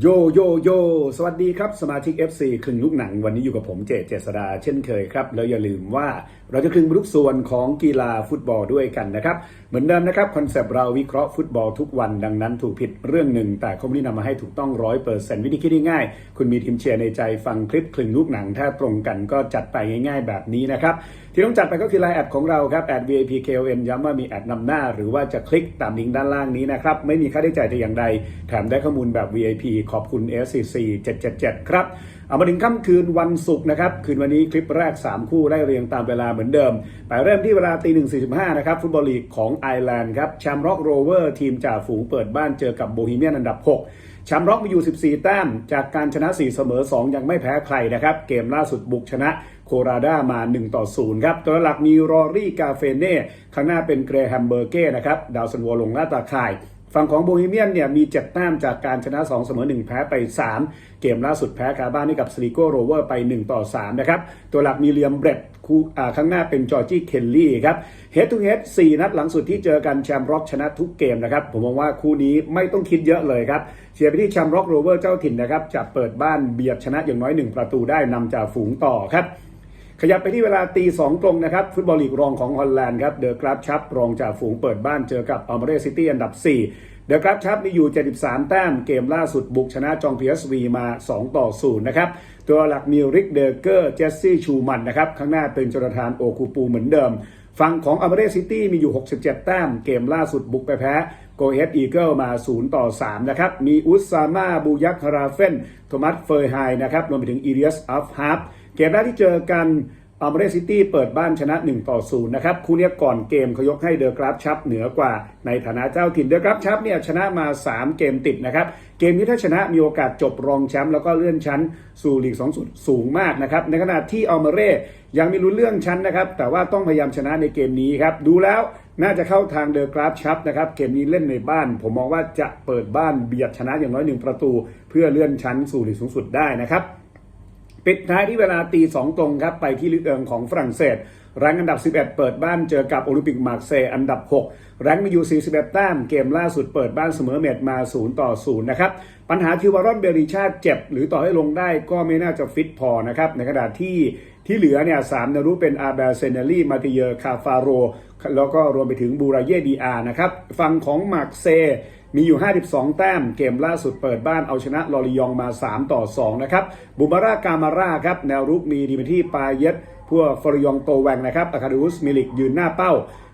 โยโยโย สวัสดีครับสมาชิก FC ครึ่งลูกหนังวันนี้อยู่กับผมเจเจษดาเช่นเคยครับ แล้วอย่าลืมว่าเราจะครึ่งทุกส่วนของกีฬาฟุตบอลด้วยกันนะครับ เหมือนเดิมนะครับคอนเซปต์เราวิเคราะห์ฟุตบอลทุกวันดังนั้นถูกผิดเรื่องหนึ่ง แต่ข้อมูลที่นำมาให้ถูกต้องร้อยเปอร์เซ็นต์วิธีคิดง่ายๆคุณมีทีมเชียร์ในใจฟังคลิปคึงลูกหนัง ถ้าตรงกันก็จัดไปง่ายๆ แบบนี้นะครับที่ต้องจัดไปก็คือไลน์แอดของเราครับแอด VIP KON ย้ำว่ามีแอดนำหน้า หรือว่าจะคลิกตามลิงก์ด้านล่างนี้นะครับไม่มีค่าใช้จ่ายแต่อย่างใดแถมได้ข้อมูลแบบ VIP ขอบคุณ SCC 777 ครับ เอามาถึงค่ำคืนวันศุกร์นะครับ คืนวันนี้คลิปแรก 3 คู่ได้เรียงตามเวลาเหมือนเดิม ไปเริ่มที่เวลาตีหนึ่งสี่สิบห้านะครับ ฟุตบอลลีกของไอร์แลนด์ครับแชมป์ร็อกโรเวอร์ทีมจ่าฝูงเปิดบ้านเจอกับโบฮีเมียนอันดับ 6แชมป์ร็อกมีอยู่ 14 แต้ม จากการชนะ 4 เสมอ 2 ยังไม่แพ้ใครนะครับ เกมล่าสุดบุกชนะโคราดามา 1 ต่อ 0 ครับ ตัวหลักมีรอรี่กาเฟเน่ ข้างหน้าเป็นเกรแฮมเบอร์เก้นะครับ ดาวซันโวลงหน้าตาข่าย ฝั่งของโบฮีเมียนเนี่ยมี7แต้มจากการชนะ 2 เสมอ 1 แพ้ไป 3 เกมล่าสุดแพ้คาบ้านให้กับสลิโกโรเวอร์ไป 1 ต่อ 3 นะครับ ตัวหลักมีเลียมเบรดคู่ข้างหน้าเป็นจอร์จี้เคนลี่ครับเฮดทูเฮด4นัดหลังสุดที่เจอกันแชมป์ร็อกชนะทุกเกมนะครับ ผมมองว่าคู่นี้ไม่ต้องคิดเยอะเลยครับเชียร์ไปที่แชมป์ร็อกโรเวอร์เจ้าถิ่นนะครับจะเปิดบ้านเบียดชนะอย่างน้อย 1 ประตูได้นำจากฝูงต่อครับ ขยับไปที่เวลาตีสองตรงนะครับ ฟุตบอลลีกรองของฮอลแลนด์ครับเดอะกราฟชับรองจากฝูงเปิดบ้านเจอกับอัลมเรซิตี้อันดับ 4 เดอะกราฟชับมีอยู่ 73 แต้มเกมล่าสุดบุกชนะจองพีเอสวีมา 2 ต่อ 0 นะครับ ตัวหลักมีริกเดอร์เกอร์เจสซี่ชูมันนะครับ ข้างหน้าเป็นจรทานโอคูปูเหมือนเดิมฝั่งของอัลมเรซิตี้มีอยู่ 67 แต้มเกมล่าสุดบุกไปแพ้โกเฮดอีเกิลมา 0 ต่อ 3 นะครับ มีอุสซามาบูยักฮาราเฟนโทมัสเฟอร์ไฮนะครับรวมไปถึงอีเรียสอัฟฮาร์ เกมแรกที่เจอกันอัลมาเรซิตี้เปิดบ้านชนะ 1 ต่อ 0 นะครับ คู่นี้ก่อนเกมเขายกให้เดอะกราฟชับเหนือกว่าในฐานะเจ้าถิ่นเดอะกราฟชับเนี่ยชนะมา 3 เกมติดนะครับ เกมนี้ถ้าชนะมีโอกาสจบรองแชมป์แล้วก็เลื่อนชั้นสู่ลีก2สุดสูงมากนะครับ ในขณะที่อัลมาเร่ยังม่รู้นเรื่องชั้นนะครับ แต่ว่าต้องพยายามชนะในเกมนี้ครับ ดูแล้วน่าจะเข้าทางเดอะกราฟชับนะครับ เกมนี้เล่นในบ้าน ผมมองว่าจะเปิดบ้านเบียดชนะอย่างน้อยหนึ่งประตู เพื่อเลื่อนชั้นสู่ลีกสูงสุดได้นะครับ ปิดท้ายที่เวลาตีสองตรงครับไปที่ลิกเอิงของฝรั่งเศสแรงอันดับ 11 เปิดบ้านเจอกับโอลิมปิกมาร์เซย์อันดับ6แรงมีอยู่ 41 แต้ม เกมล่าสุดเปิดบ้านเสมอเมดมา 0 ต่อ 0 นะครับ ปัญหาคือวารอนเบริชาติเจ็บ หรือต่อให้ลงได้ก็ไม่น่าจะฟิตพอนะครับ ในขณะที่ที่เหลือเนี่ยสามนารู้เป็นอาเบลเซเนลี่มาติเยอร์คาฟาโร แล้วก็รวมไปถึงบูราเยดีอานะครับ ฝั่งของมาร์เซย์ มีอยู่ 52 แต้ม เกมล่าสุดเปิดบ้านเอาชนะลอริยองมา 3 ต่อ 2 นะครับบุมาร่ากามาร่าครับ แนวรุกมีดีเมที่ปาเยตพวกฟอริยองโตแวงนะครับอาคาดูสมิลิกยืนหน้าเป้า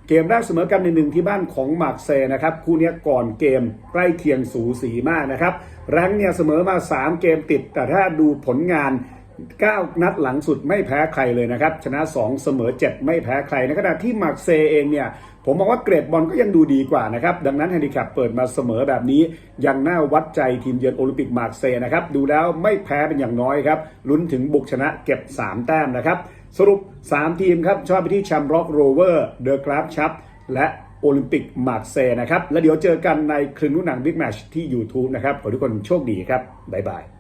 เกมแรกเสมอกันในหนึ่งที่บ้านของมาร์เซนะครับ คู่นี้ก่อนเกมใกล้เคียงสูสีมากนะครับ แรงเนี่ยเสมอมา 3 เกมติด แต่ถ้าดูผลงาน 9 นัดหลังสุดไม่แพ้ใครเลยนะครับ ชนะ 2 เสมอ 7 ไม่แพ้ใครในขณะที่มาร์เซเองเนี่ยผมมองว่าเกรดบอลก็ยังดูดีกว่านะครับ ดังนั้นแฮนดิแคปเปิดมาเสมอแบบนี้ ยังน่าวัดใจทีมเยือนโอลิมปิกมาร์เซนะครับ ดูแล้วไม่แพ้เป็นอย่างน้อยครับ ลุ้นถึงบุกชนะเก็บ 3 แต้มนะครับ สรุป 3 ทีมครับ ชอบไปที่แชมป์ร็อกโรเวอร์เดอะกราฟชัพและโอลิมปิกมาร์เซนะครับ แล้วเดี๋ยวเจอกันในคลึงลูกหนังบิ๊กแมชที่ YouTube นะครับขอทุกคนโชคดีครับบ๊ายบาย